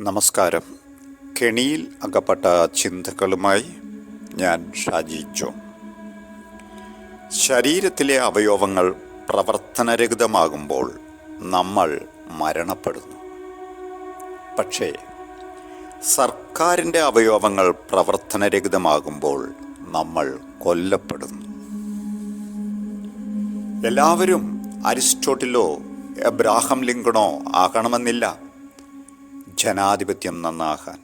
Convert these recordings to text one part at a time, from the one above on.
നമസ്കാരം. കെണിയിൽ അകപ്പെട്ട ചിന്തകളുമായി ഞാൻ ഷാജി ജോ ശരീരത്തിലെ അവയവങ്ങൾ പ്രവർത്തനരഹിതമാകുമ്പോൾ നമ്മൾ മരണപ്പെടുന്നു. പക്ഷേ സർക്കാരിന്റെ അവയവങ്ങൾ പ്രവർത്തനരഹിതമാകുമ്പോൾ നമ്മൾ കൊല്ലപ്പെടുന്നു. എല്ലാവരും അരിസ്റ്റോട്ടിലോ എബ്രാഹം ലിങ്കണോ ആകണമെന്നില്ല. ജനാധിപത്യം നന്നാകാൻ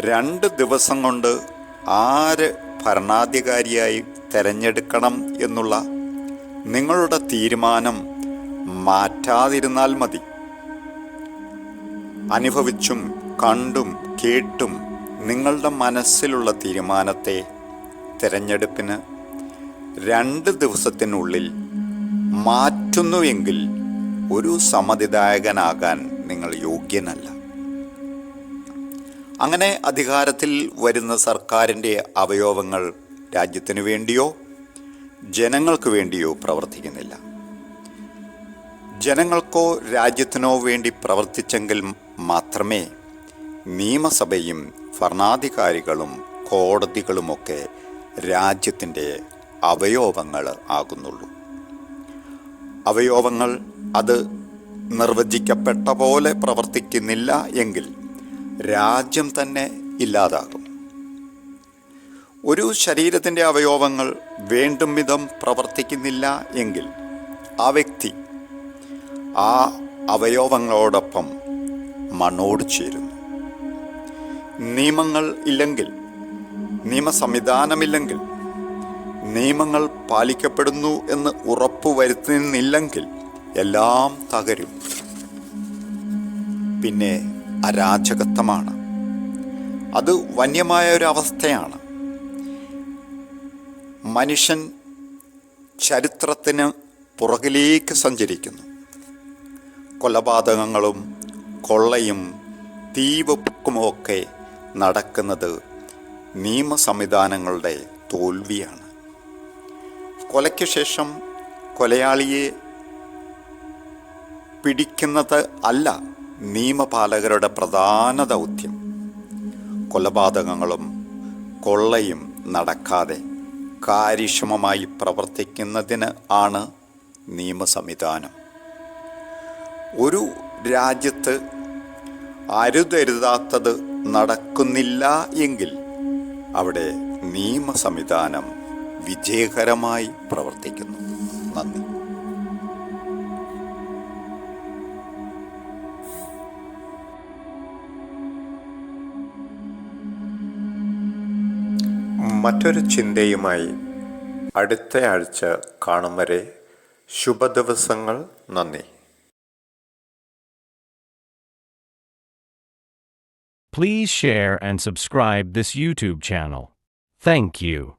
രണ്ട് ദിവസം കൊണ്ട് ആര് ഭരണാധികാരിയായി തിരഞ്ഞെടുക്കണം എന്നുള്ള നിങ്ങളുടെ തീരുമാനം മാറ്റാതിരുന്നാൽ മതി. അനുഭവിച്ചും കണ്ടും കേട്ടും നിങ്ങളുടെ മനസ്സിലുള്ള തീരുമാനത്തെ തിരഞ്ഞെടുപ്പിന് രണ്ട് ദിവസത്തിനുള്ളിൽ മാറ്റുന്നുവെങ്കിൽ ഒരു സമ്മതിദായകനാകാൻ നിങ്ങൾ യോഗ്യനല്ല. അങ്ങനെ അധികാരത്തിൽ വരുന്ന സർക്കാരിന്റെ അവയവങ്ങൾ രാജ്യത്തിനു വേണ്ടിയോ ജനങ്ങൾക്ക് വേണ്ടിയോ പ്രവർത്തിക്കുന്നില്ല. ജനങ്ങൾക്കോ രാജ്യത്തിനോ വേണ്ടി പ്രവർത്തിച്ചെങ്കിൽ മാത്രമേ നിയമസഭയും ഭരണാധികാരികളും കോടതികളുമൊക്കെ രാജ്യത്തിന്റെ അവയവങ്ങൾ ആകുന്നുള്ളൂ. അവയവങ്ങൾ അത് നിർവചിക്കപ്പെട്ട പോലെ പ്രവർത്തിക്കുന്നില്ല എങ്കിൽ രാജ്യം തന്നെ ഇല്ലാതാകും. ഒരു ശരീരത്തിന്റെ അവയവങ്ങൾ വേണ്ടും വിധം പ്രവർത്തിക്കുന്നില്ല എങ്കിൽ ആ വ്യക്തി ആ അവയവങ്ങളോടൊപ്പം മണ്ണോട് ചേരുന്നു. നിയമങ്ങൾ ഇല്ലെങ്കിൽ നിയമ സംവിധാനമില്ലെങ്കിൽ നിയമങ്ങൾ പാലിക്കപ്പെടുന്നു എന്ന് ഉറപ്പുവരുത്തുന്നില്ലെങ്കിൽ എല്ലാം തകരും. പിന്നെ അരാജകത്വമാണ്. അത് വന്യമായ ഒരു അവസ്ഥയാണ്. മനുഷ്യൻ ചരിത്രത്തിന് പുറകിലേക്ക് സഞ്ചരിക്കുന്നു. കൊലപാതകങ്ങളും കൊള്ളയും തീവപ്പുക്കുമൊക്കെ നടക്കുന്നത് നിയമ സംവിധാനങ്ങളുടെ തോൽവിയാണ്. കൊലയ്ക്ക് ശേഷം കൊലയാളിയെ പിടിക്കുന്നത് അല്ല നിയമപാലകരുടെ പ്രധാന ദൗത്യം. കൊലപാതകങ്ങളും കൊള്ളയും നടക്കാതെ കാര്യക്ഷമമായി പ്രവർത്തിക്കുന്നതിന് ആണ് നിയമ സംവിധാനം ഒരു രാജ്യത്ത് അരുതരുതാത്തത് നടക്കുന്നില്ല എങ്കിൽ അവിടെ നിയമ സംവിധാനം വിജയകരമായി പ്രവർത്തിക്കുന്നു. നന്ദി. മറ്റൊരു ചിന്തയുമായി അടുത്ത ആഴ്ച കാണും വരെ ശുഭദിവസങ്ങൾ നന്ദി Please share and subscribe this YouTube channel. Thank you.